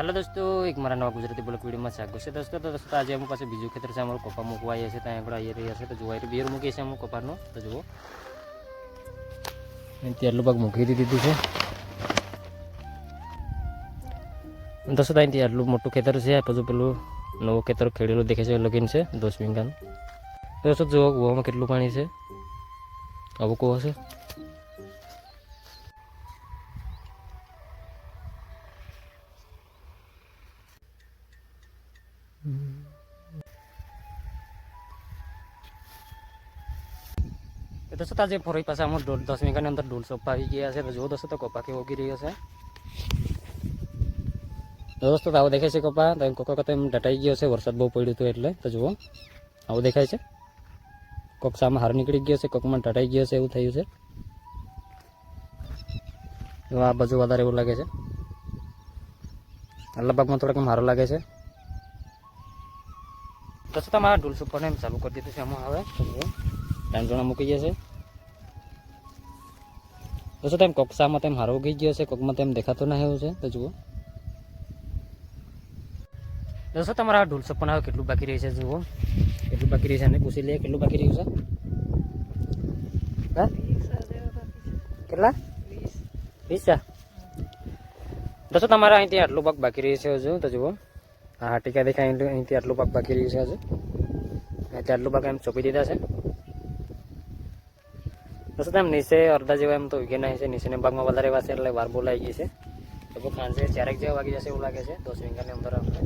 હાલો દોસ્તો એક મારા નવા ગુજરાતી બ્લોક વિડીયોમાં સ્વાગત છે દોસ્તો તો દોસ્તો આજે અમુક પાસે બીજું ખેતર છે અમારું કપા મૂકવા આવ્યા છે ત્યાં આગળ આવી રહ્યા છે તો જોવા બેર મૂકીએ છીએ અમુક કપાનો તો જુઓ આટલું ભાગ મૂકી દીધું છે દોસ્તો અહીંથી આટલું મોટું ખેતર છે પછી પેલું નવું ખેતર ખેડેલું દેખે છે લગીન છે દસ વીંગાનું દોસ્તો જુઓ કૂવામાં કેટલું પાણી છે આવું કૂવો છે દોસ્તો આજે ફરી પાસે આમાં દોઢ દસ વીઘાની અંદર ઢોલ સોપા આવી ગયા છે તો જો દોસ્તો તો કપા કેવો ઉગી રહ્યો છે તો દોસ્તો તો આવું દેખાય છે કપા તો એમ કોકો તો એમ ડટાઈ ગયો છે વરસાદ બહુ પડ્યું હતું એટલે તો જુઓ આવું દેખાય છે કોક સામે હાર નીકળી ગયો છે કોકમાં ડટાઈ ગયો છે એવું થયું છે તો આ બાજુ વધારે એવું લાગે છે આટલા ભાગમાં થોડાક એમ સારું લાગે છે દોસ્તો તમારા ઢોલ ઉપર એમ ચાલુ કરી દીધું છે એમાં હવે. તો જોણા મૂકી ગયા છે. દોસ્તો તેમ કોકસામાં તેમ હારો ઉગી ગયો છે કોકમાં તેમ દેખાતો ના એવું છે? તો જુઓ. દોસ્તો તમારા ઢોલ પણ હવે કેટલું બાકી રહી છે જુઓ. કેટલું બાકી રહ્યું છે અને પૂછી લઈએ કેટલું બાકી રહ્યું છે? કેટલા? વીસ. દોસ્તો તમારા અહીંથી આટલું ભાગ બાકી રહ્યું છે હજુ? તો જુઓ. હા ટીકા દેખાય અહીંથી અહીંથી આટલું ભાગ બાકી રહ્યું છે હજુ અહીંથી આટલું ભાગ એમ ચોપી દીધા છે. દોસ્તો એમ નીચે અડધા જેવા એમ તો ઉગે નહીં છે, નીચેના ભાગમાં વધારે એવા છે, એટલે વાર બોલાઈ ગઈ છે. લગભગ સાંજે ચારેક જેવા વાગી જશે એવું લાગે છે દસ વીંગાની અંદર આપણે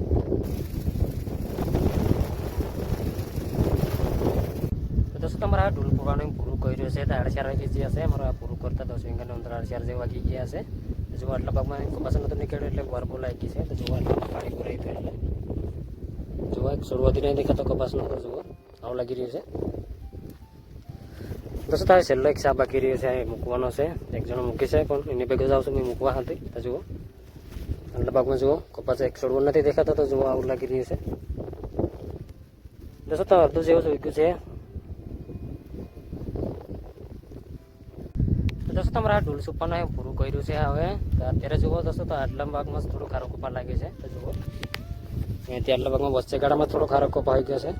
તો દોસ્તો તમારા ઢોલ પૂરવાનું પૂરું કર્યું છે, તો આડ ચાર વાગી ગયા છે, અમારા પૂરું કરતા દસ વીંગાની અંદર આડ ચાર જેવા વાગી ગયા છે. તો જો આટલા ભાગમાં કપાસ નતો નીકળ્યો એટલે વાર બોલાઈ ગઈ છે, તો જોવા આટલા પાણી જોવા શરૂઆતી નહીં દેખાતો કપાસનો તો જુઓ. આવું લાગી રહ્યું છે. દોસ્તો તારે છેલ્લો એક સાપ બાકી રહ્યો છે એ મૂકવાનો છે. એક જણો મૂકી છે, પણ એની ભેગો જાઉં છું મેં મૂકવા હતી તો જુઓ. આટલા ભાગમાં જુઓ, કપાસ એક છોડવો નથી દેખાતો, તો જુઓ, આવું લાગી રહ્યું છે. દોસ્તો તો અડધું જેવું જ ઉગ્યું છે. દોસ્તો, તમારા ઢોલ સુપાનું પૂરું કર્યું છે હવે. અત્યારે જુઓ, દોસ્તો, તો આટલા ભાગમાં થોડું ખારો કપા લાગે છે. જુઓ. અહીંથી આટલા ભાગમાં વચ્ચે ગાળામાં થોડો ખારો આવી ગયો છે.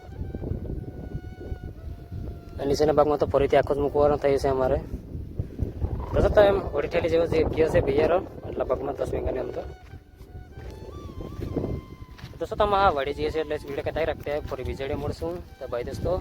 નીચેના ભાગમાં તો ફરીથી આખો જ મૂકવાનો થયું છે અમારે. તો એમ ઓડિઠેલી જેવો જે ગયો છે બિયારો એટલા ભાગમાં દસ વીંગાની અંદર. દોસ્તો તમે આ વળી જઈએ છે એટલે વીડિયો કહેતા રાખતા ફરી વીજળી મળશું. તો ભાઈ દોસ્તો.